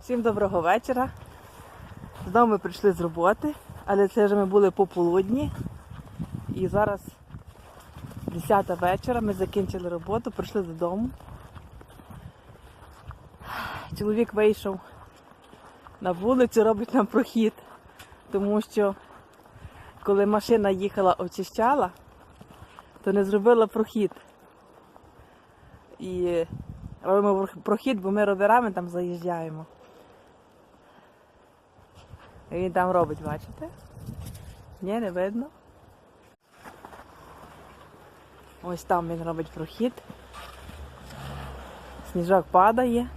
Всім доброго вечора. Знову ми прийшли з роботи, але це вже ми були пополудні. І зараз 10 вечора, ми закінчили роботу, прийшли додому. Чоловік вийшов на вулицю, робить нам прохід, тому що коли машина їхала, очищала, то не зробила прохід. І робимо прохід, бо ми роверами там заїжджаємо. Він там робить, бачите? Ні, не видно. Ось там він робить прохід. Сніжок падає.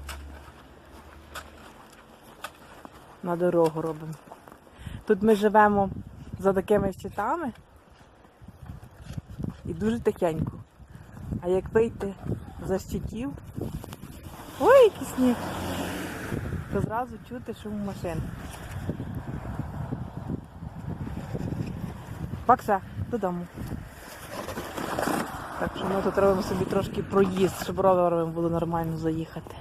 На дорогу робимо. Тут ми живемо за такими щитами і дуже тихенько. А як вийти за щитів, ой, який сніг, то зразу чути шум машин. Бакса, додому. Так що ми тут робимо собі трошки проїзд, щоб ровером було нормально заїхати.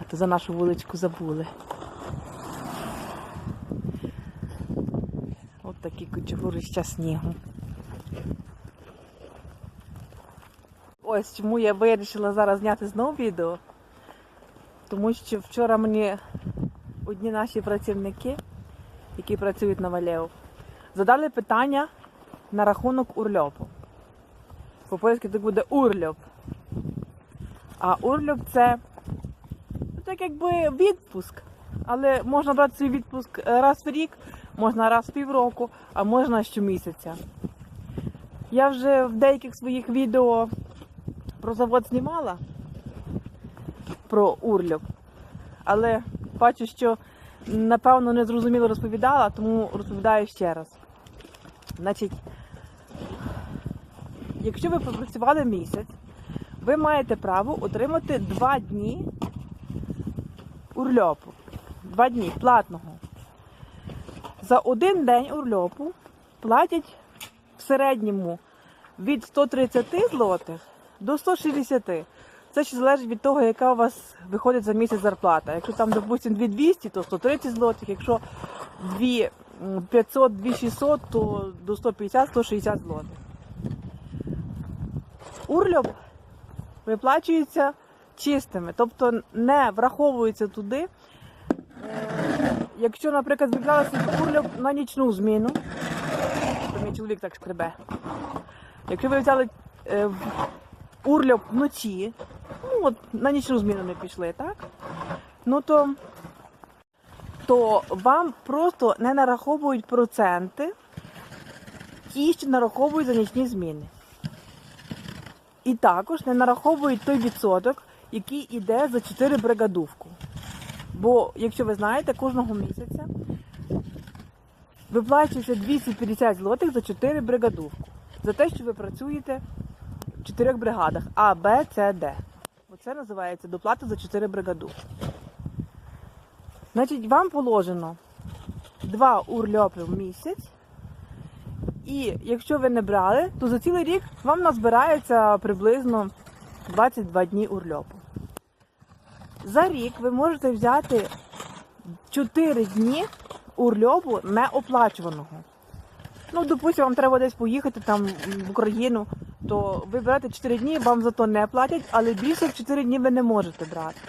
А то за нашу вуличку забули. От такі кучугурища снігу. Ось чому я вирішила зараз зняти знову відео. Тому що вчора мені одні наші працівники, які працюють на Валео, задали питання на рахунок урльопу. По-польськи це буде урльоп. А урльоп це ну, так якби відпуск. Але можна брати свій відпуск е, раз в рік, можна раз в півроку, а можна щомісяця. Я вже в деяких своїх відео про завод знімала про урльоп, але бачу, що напевно не зрозуміло розповідала, тому розповідаю ще раз. Значить, якщо ви попрацювали місяць, ви маєте право отримати 2 дні урльопу. 2 дні платного. За один день урльопу платять в середньому від 130 злотих до 160. Це ще залежить від того, яка у вас виходить за місяць зарплата. Якщо там, допустимо, 2200, то 130 злотих, якщо 2500, 2600, то до 150-160 злотих. Урльоп виплачується чистими, тобто не враховується туди. Е, Якщо, наприклад, взяли урльоп на нічну зміну, то мій чоловік так шкребе. Якщо ви взяли е, урльоп вночі, ну от на нічну зміну не пішли, так? Ну то, то вам просто не нараховують проценти, ті, що нараховують за нічні зміни. І також не нараховують той відсоток, який іде за 4 бригадувку. Бо, якщо ви знаєте, кожного місяця виплачується 250 злотих за 4 бригадувку. За те, що ви працюєте в 4 бригадах А, Б, С, Д. Оце називається доплата за 4 бригаду. Значить, вам положено 2 урльопи в місяць. І якщо ви не брали, то за цілий рік вам назбирається приблизно 22 дні урльопу. За рік ви можете взяти 4 дні урльопу неоплачуваного. Ну, допустимо, вам треба десь поїхати там в Україну, то ви берете 4 дні, вам за то не платять, але більше 4 дні ви не можете брати.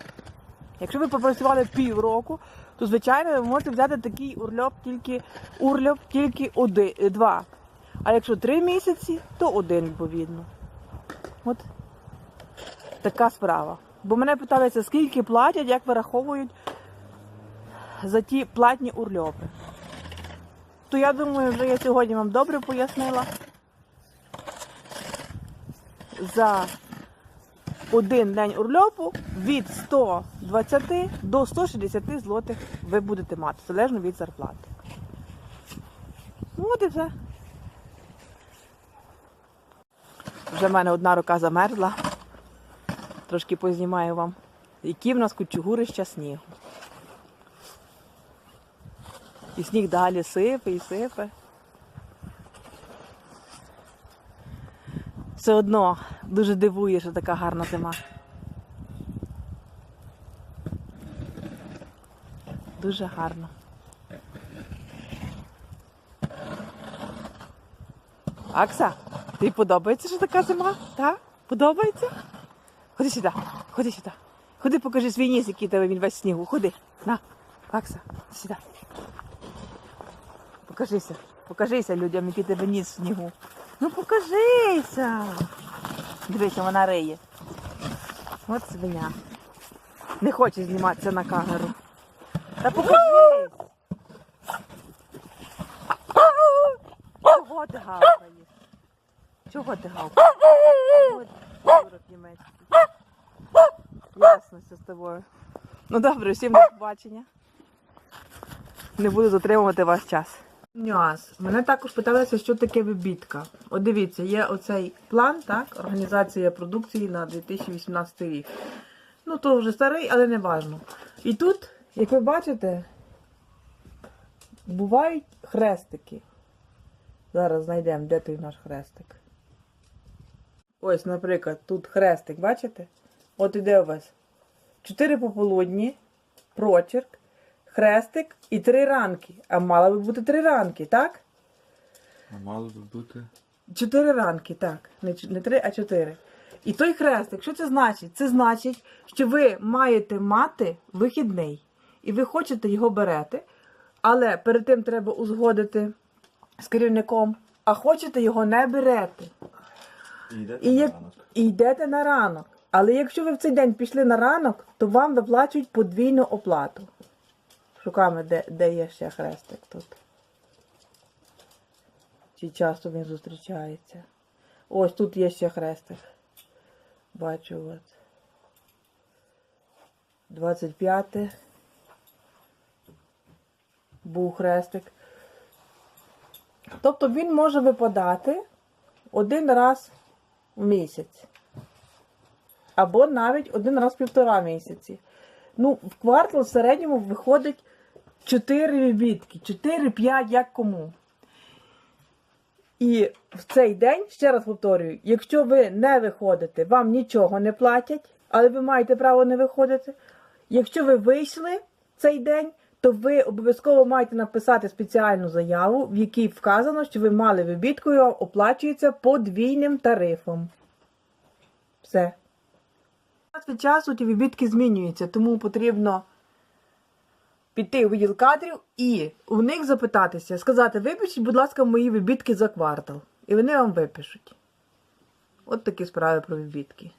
Якщо ви попрацювали півроку, то звичайно ви можете взяти такий урльоп тільки урльоп тільки один, два. А якщо 3 місяці, то один відповідно. От така справа. Бо мене питалися, скільки платять, як вираховують за ті платні урльопи. То я думаю, вже я сьогодні вам добре пояснила. За один день урльопу від 120 до 160 злотих ви будете мати, залежно від зарплати. Ну от і все. Вже в мене одна рука замерзла. Трошки познімаю вам, які в нас кучугурища снігу. І сніг далі сипе і сипе. Все одно дуже дивує, що така гарна зима. Дуже гарно. Акса, тобі подобається, що така зима? Так? Подобається? Ходи сюди, ходи сюди. Ходи, покажи свій ніс, який тебе він весь снігу. Ходи. На, Акса, сюди. Покажися. Покажися людям, який тебе ніс снігу. Ну покажися. Дивися, вона риє. От свиня. Не хоче зніматися на камеру. Та покажись. Чого ти гавкаєш? Чого ти гавкаєш? Ясно все з тобою. Ну добре, всім до побачення. Не буду затримувати ваш час. Нюанс. Мене також питалися, що таке вибітка. От дивіться, є оцей план, так, організація продукції на 2018 рік. Ну, то вже старий, але не важно. І тут, як ви бачите, бувають хрестики. Зараз знайдемо, де той наш хрестик. Ось, наприклад, тут хрестик, бачите? От іде у вас чотири пополудні, прочерк, хрестик і три ранки. А мало би бути три ранки, так? А мало би бути. Чотири ранки, так. Не, не три, а чотири. І той хрестик, що це значить? Це значить, що ви маєте мати вихідний. І ви хочете його берете, але перед тим треба узгодити з керівником, а хочете його не берете. І йдете І, на ранок. і йдете на ранок. Але якщо ви в цей день пішли на ранок, то вам виплачують подвійну оплату. Шукаємо, де, де є ще хрестик тут. Чи часто він зустрічається. Ось тут є ще хрестик. Бачу от. 25. Був хрестик. Тобто він може випадати один раз в місяць. Або навіть один раз в півтора місяці. Ну, в квартал в середньому виходить 4 відбітки, 4-5, як кому. І в цей день, ще раз повторюю, якщо ви не виходите, вам нічого не платять, але ви маєте право не виходити. Якщо ви вийшли цей день, то ви обов'язково маєте написати спеціальну заяву, в якій вказано, що ви мали вибітку і оплачується подвійним тарифом. Все. Час від часу ті вибітки змінюються, тому потрібно піти у відділ кадрів і у них запитатися, сказати, випишіть, будь ласка, мої вибітки за квартал. І вони вам випишуть. От такі справи про вибітки.